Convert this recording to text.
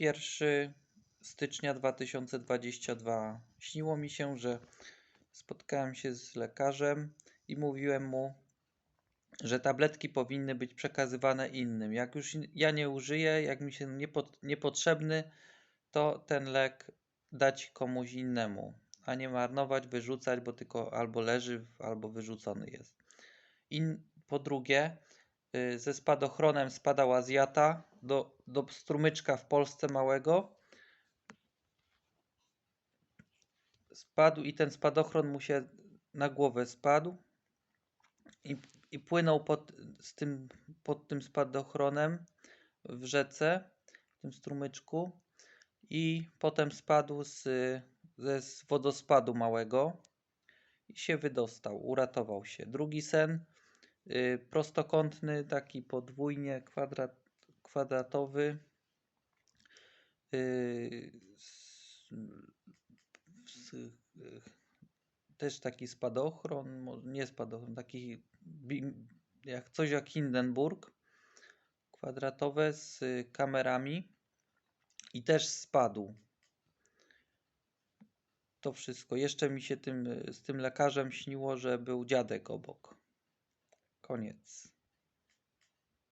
1 stycznia 2022 śniło mi się, że spotkałem się z lekarzem i mówiłem mu, że tabletki powinny być przekazywane innym. Jak już ja nie użyję, jak mi się niepot- niepotrzebny, to ten lek dać komuś innemu, a nie marnować, wyrzucać, bo tylko albo leży, albo wyrzucony jest. In, po drugie, ze spadochronem spadał Azjata do, do strumyczka w Polsce małego. Spadł i ten spadochron mu się na głowę spadł i, i płynął pod, z tym, pod tym spadochronem w rzece, w tym strumyczku i potem spadł z, ze z wodospadu małego i się wydostał, uratował się. Drugi sen, y, prostokątny, taki podwójnie kwadrat, kwadratowy, y, y, też taki spadochron, nie spadochron, taki jak coś jak Hindenburg, kwadratowe z y, kamerami i też spadł. To wszystko. Jeszcze mi się tym, y, z tym lekarzem śniło, że był dziadek obok. Koniec.